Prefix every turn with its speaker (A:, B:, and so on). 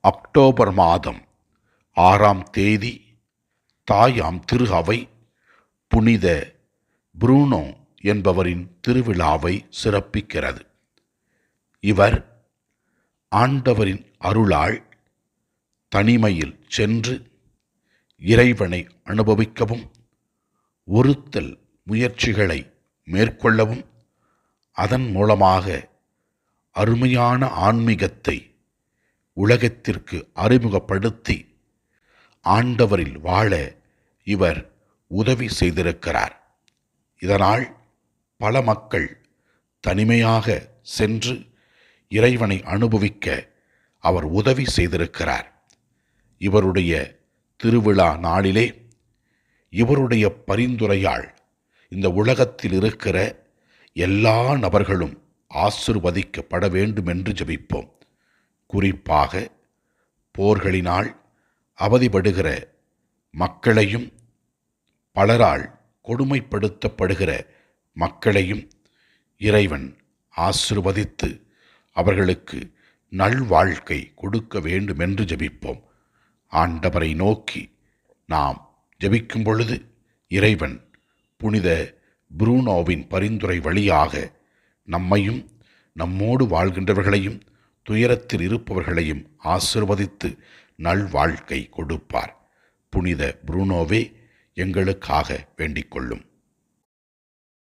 A: October மாதம் ஆறாம் தேதி தாயாம் திரு அவை புனித புரூனோ என்பவரின் திருவிழாவை சிறப்பிக்கிறது. இவர் ஆண்டவரின் அருளால் தனிமையில் சென்று இறைவனை அனுபவிக்கவும் ஒருத்தல் முயற்சிகளை மேற்கொள்ளவும் அதன் மூலமாக அருமையான ஆன்மீகத்தை உலகத்திற்கு அறிமுகப்படுத்தி ஆண்டவரில் வாழ இவர் உதவி செய்திருக்கிறார். இதனால் பல மக்கள் தனிமையாக சென்று இறைவனை அனுபவிக்க அவர் உதவி செய்திருக்கிறார். இவருடைய திருவிழா நாளிலே இவருடைய பரிந்துரையால் இந்த உலகத்தில் இருக்கிற எல்லா நபர்களும் ஆசிர்வதிக்கப்பட வேண்டும் என்று ஜெபிப்போம். குறிப்பாக போர்களினால் அவதிப்படுகிற மக்களையும் பலரால் கொடுமைப்படுத்தப்படுகிற மக்களையும் இறைவன் ஆசிர்வதித்து அவர்களுக்கு நல்வாழ்க்கை கொடுக்க வேண்டும் என்று ஜெபிப்போம். ஆண்டவரை நோக்கி நாம் ஜபிக்கும் பொழுது இறைவன் புனித புரூனோவின் பரிந்துரை வழியாக நம்மையும் நம்மோடு வாழ்கின்றவர்களையும் துயரத்தில் இருப்பவர்களையும் ஆசிர்வதித்து நல்வாழ்க்கை கொடுப்பார். புனித புரூனோவே எங்களுக்காக வேண்டிக் கொள்ளும்.